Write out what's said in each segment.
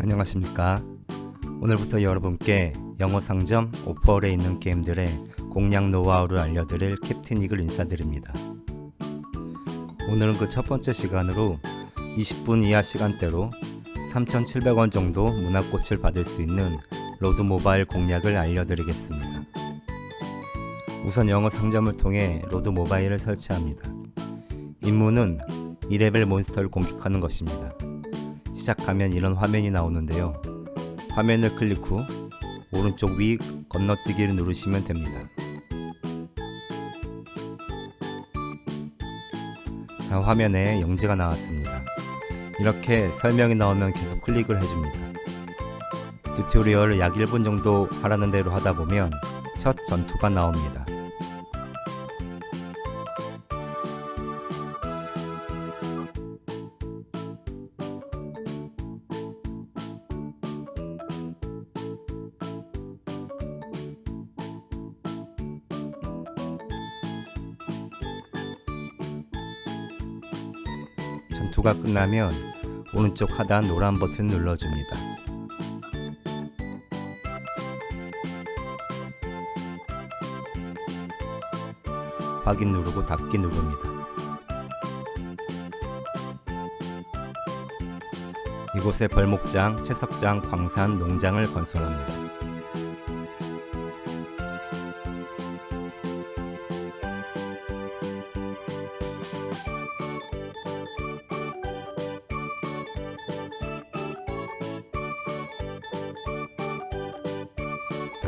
안녕하십니까. 오늘부터 여러분께 영어 상점 오퍼홀에 있는 게임들의 공략 노하우를 알려드릴 캡틴 이글 인사드립니다. 오늘은 그 첫 번째 시간으로 20분 이하 시간대로 3,700원 정도 문화꽃을 받을 수 있는 로드 모바일 공략을 알려드리겠습니다. 우선 영어 상점을 통해 로드 모바일을 설치합니다. 임무는 2레벨 몬스터를 공격하는 것입니다. 시작하면 이런 화면이 나오는데요. 화면을 클릭 후 오른쪽 위 건너뛰기를 누르시면 됩니다. 자, 화면에 영지가 나왔습니다. 이렇게 설명이 나오면 계속 클릭을 해줍니다. 튜토리얼을 약 1분 정도 하라는 대로 하다 보면 첫 전투가 나옵니다. 전투가 끝나면 오른쪽 하단 노란 버튼 눌러줍니다. 확인 누르고 닫기 누릅니다. 이곳에 벌목장, 채석장, 광산, 농장을 건설합니다.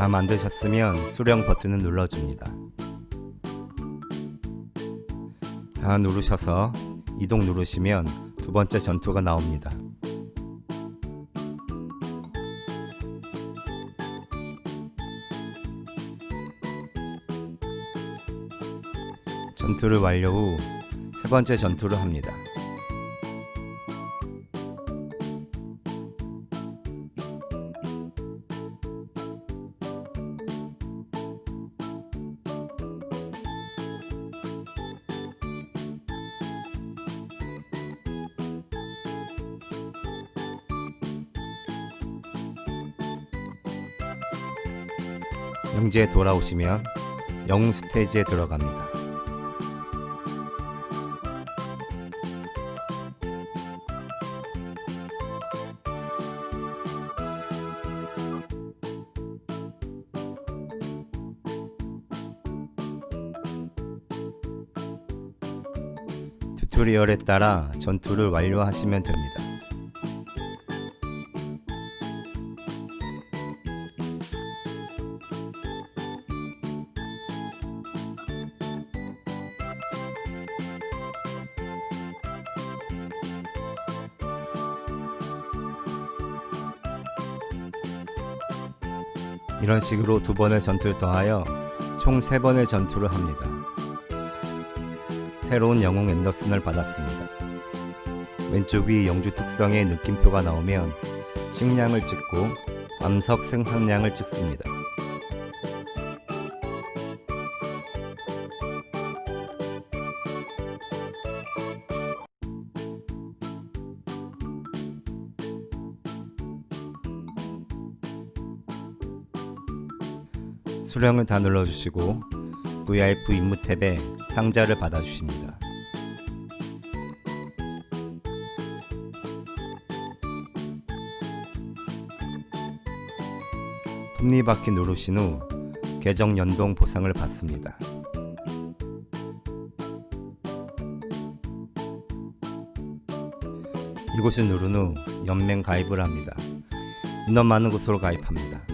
다 만드셨으면 수령 버튼을 눌러줍니다. 다 누르셔서 이동 누르시면 두 번째 전투가 나옵니다. 전투를 완료 후 세 번째 전투를 합니다. 영지에 돌아오시면 영웅 스테이지에 들어갑니다. 튜토리얼에 따라 전투를 완료하시면 됩니다. 이런 식으로 두 번의 전투를 더하여 총 세 번의 전투를 합니다. 새로운 영웅 앤더슨을 받았습니다. 왼쪽 위 영주 특성의 느낌표가 나오면 식량을 찍고 암석 생산량을 찍습니다. 수령을 다 눌러주시고 VIP 임무 탭에 상자를 받아주십니다. 톱니바퀴 누르신 후 계정 연동 보상을 받습니다. 이곳을 누른 후 연맹 가입을 합니다. 인원 많은 곳으로 가입합니다.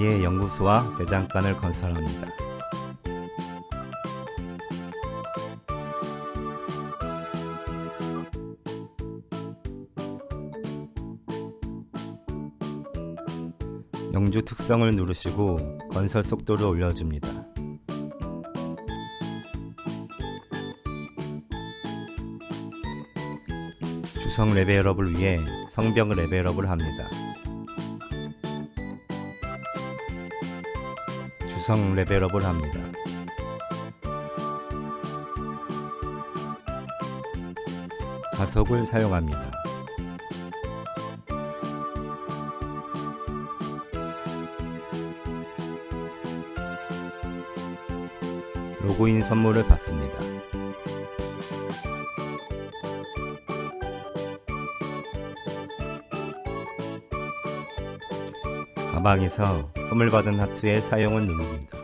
여기에 연구소와 대장간을 건설합니다. 영주 특성을 누르시고 건설 속도를 올려줍니다. 주성 레벨업을 위해 성병 레벨업을 합니다. 주성 레벨업을 합니다. 가속을 사용합니다. 로그인 선물을 받습니다. 가방에서 선물 받은 하트의 사용을 누릅니다.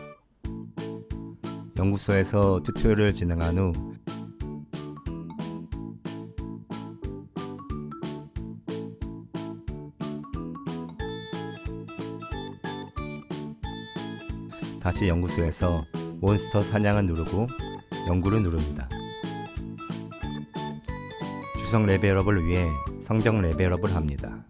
연구소에서 튜토리얼을 진행한 후 다시 연구소에서 몬스터 사냥을 누르고 연구를 누릅니다. 주성 레벨업을 위해 성적 레벨업을 합니다.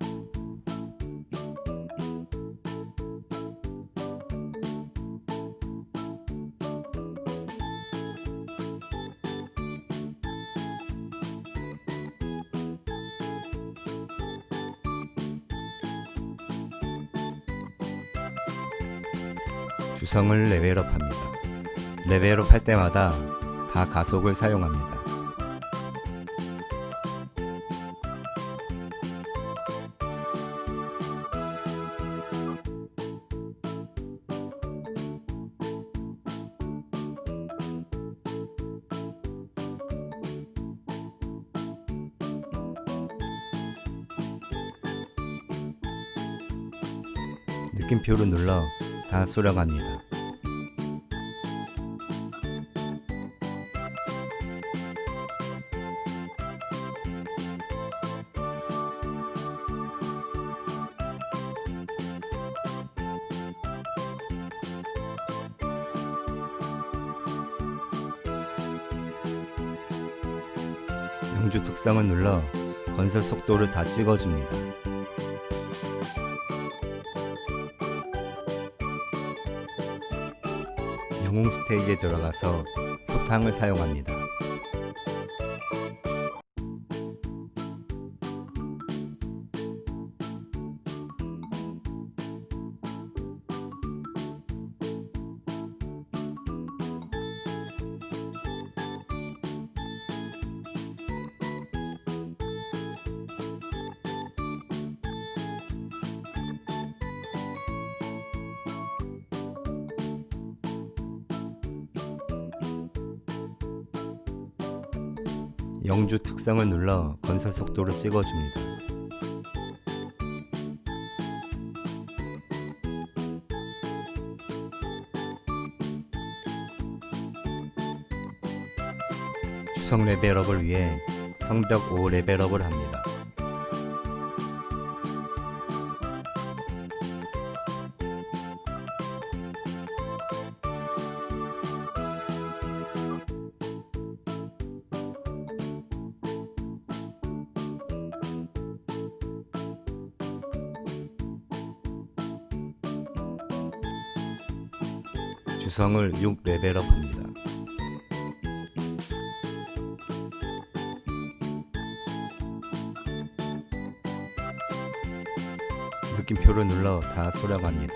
주성을 레벨업합니다. 레벨업 할 때마다 다 가속을 사용합니다. 느낌표를 눌러 다 수령합니다. 영주 특성을 눌러 건설 속도를 다 찍어줍니다. 영웅 스테이지에 들어가서 소탕을 사용합니다. 영주 특성을 눌러 건설 속도를 찍어줍니다. 추성 레벨업을 위해 성벽 5 레벨업을 합니다. 주성을 6 레벨업 합니다. 느낌표를 눌러 다 수령합니다.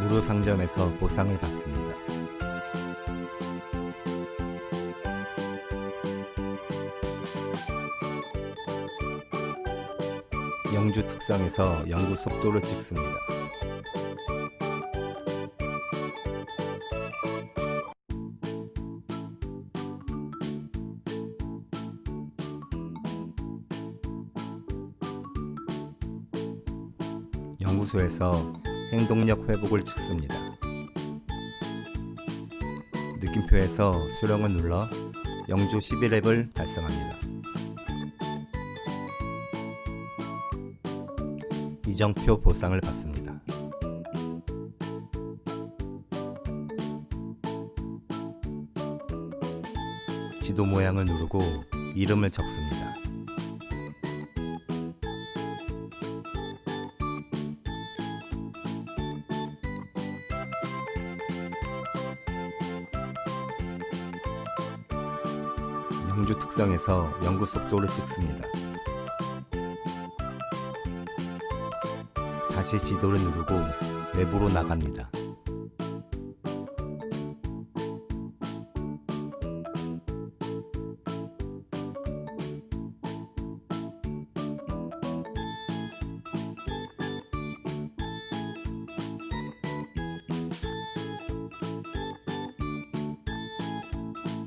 무료 상점에서 보상을 받습니다. 영주 특성에서 연구 속도를 찍습니다. 연구소에서 행동력 회복을 찍습니다. 느낌표에서 수령을 눌러 영주 11렙을 달성합니다. 이정표 보상을 받습니다. 지도 모양을 누르고 이름을 적습니다. 영주 특성에서 영구 속도를 찍습니다. 다시 지도를 누르고 외부로 나갑니다.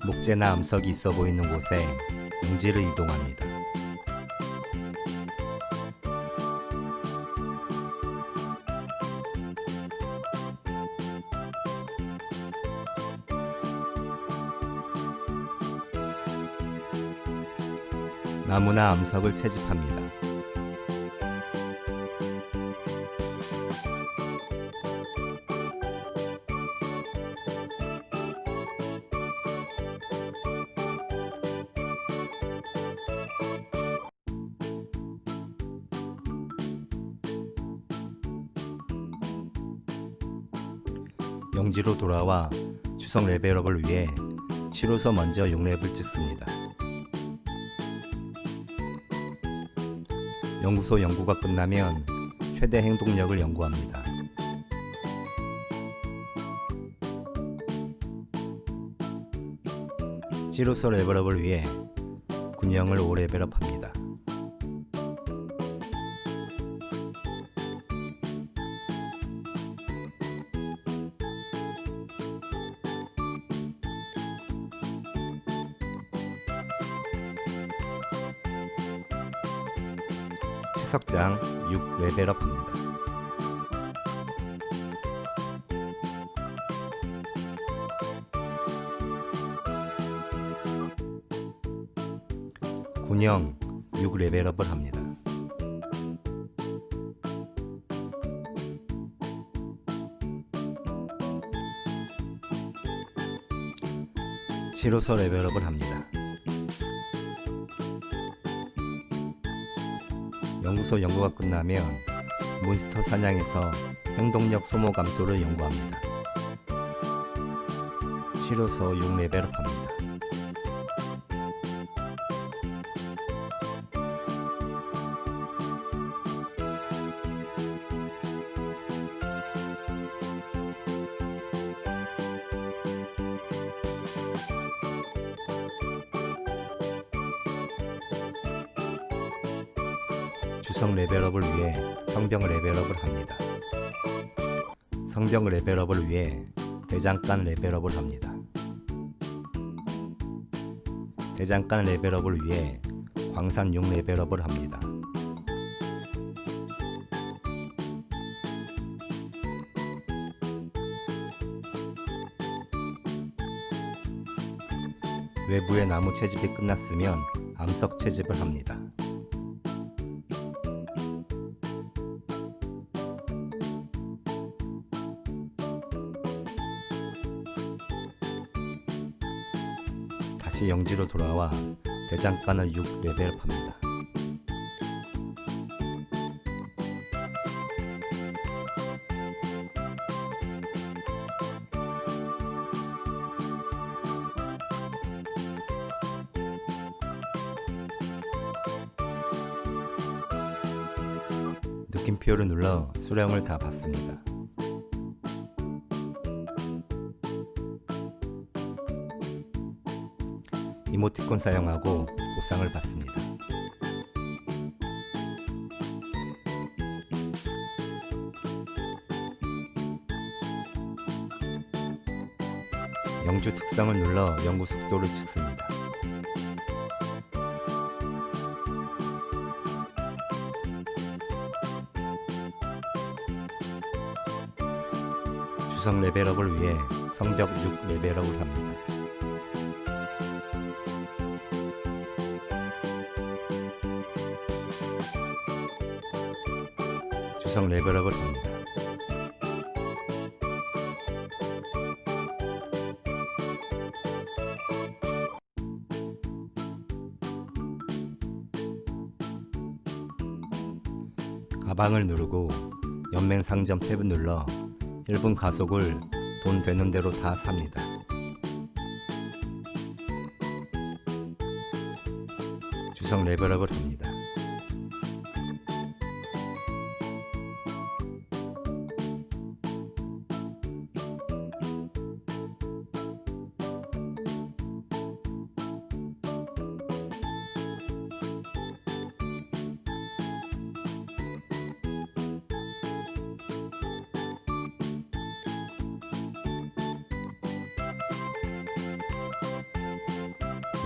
목재나 암석이 있어 보이는 곳에 용지를 이동합니다. 나무나 암석을 채집합니다. 영지로 돌아와 추석 레벨업을 위해 7호서 먼저 6렙을 찍습니다. 연구소 연구가 끝나면 최대 행동력을 연구합니다. 치호서 레벨업을 위해 군영을 5레벨업합니다. 채석장 6레벨업합니다. 군영 6레벨업을 합니다. 치료서 레벨업을 합니다. 연구소 연구가 끝나면 몬스터 사냥에서 행동력 소모 감소를 연구합니다. 치료서 6레벨업 합니다. 성병 레벨업을 위해 대장간 레벨업을 합니다. 대장간 레벨업을 위해 광산 6 레벨업을 합니다. 외부의 나무 채집이 끝났으면 암석 채집을 합니다. 다시 영지로 돌아와 대장간을 6 레벨업합니다. 느낌표를 눌러 수령을 다 받습니다. 이모티콘 사용하고 보상을 받습니다. 영주 특성을 눌러 연구 속도를 측습니다. 주성 레벨업을 위해 성벽 6 레벨업을 합니다. 주성 레벨업을 합니다. 가방을 누르고 연맹 상점 탭을 눌러 1분 가속을 돈 되는 대로 다 삽니다. 주성 레벨업을 합니다.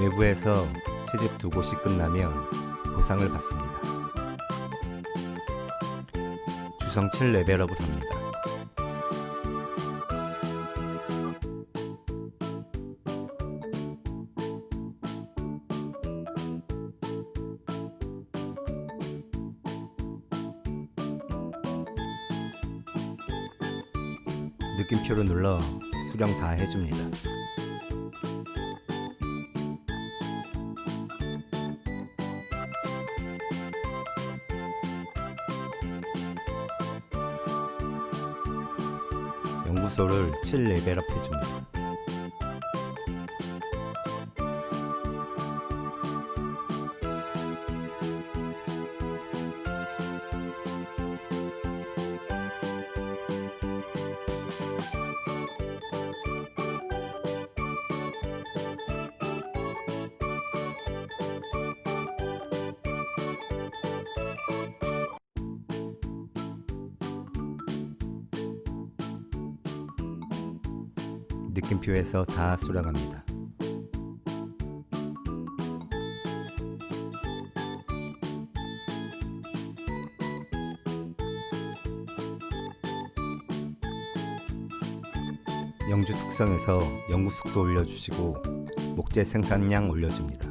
외부에서 채집 두 곳이 끝나면 보상을 받습니다. 주성 7 레벨업을 합니다. 느낌표를 눌러 수령 다 해줍니다. 연구소를 7레벨업 해줍니다. 느낌표에서 다 수령합니다. 영주 특성에서 연구 속도 올려주시고 목재 생산량 올려줍니다.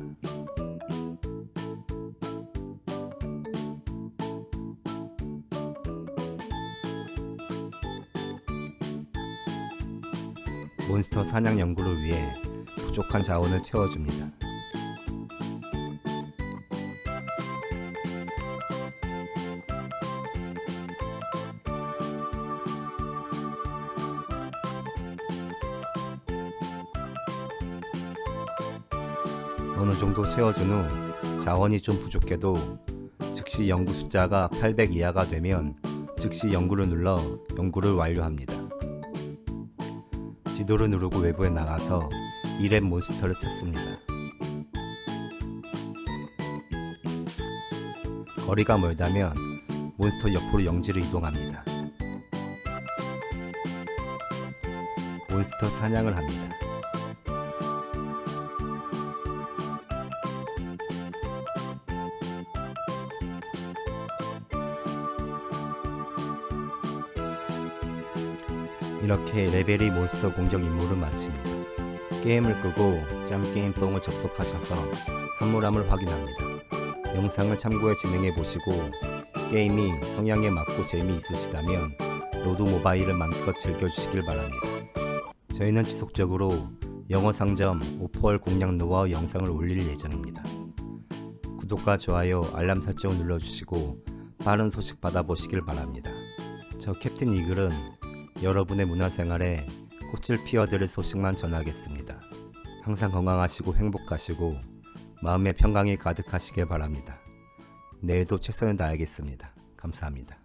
몬스터 사냥 연구를 위해 부족한 자원을 채워줍니다. 어느 정도 채워준 후 자원이 좀 부족해도 즉시 연구 숫자가 800 이하가 되면 즉시 연구를 눌러 연구를 완료합니다. 지도를 누르고 외부에 나가서 이랩 몬스터를 찾습니다. 거리가 멀다면 몬스터 옆으로 영지로 이동합니다. 몬스터 사냥을 합니다. 이렇게 레벨이 몬스터 공격 임무를 마칩니다. 게임을 끄고 짬게임 뽕을 접속하셔서 선물함을 확인합니다. 영상을 참고해 진행해 보시고 게임이 성향에 맞고 재미있으시다면 로드 모바일을 마음껏 즐겨주시길 바랍니다. 저희는 지속적으로 영어 상점 오퍼월 공략 노하우 영상을 올릴 예정입니다. 구독과 좋아요, 알람 설정을 눌러주시고 빠른 소식 받아보시길 바랍니다. 저 캡틴 이글은 여러분의 문화생활에 꽃을 피워드릴 소식만 전하겠습니다. 항상 건강하시고 행복하시고 마음의 평강이 가득하시길 바랍니다. 내일도 최선을 다하겠습니다. 감사합니다.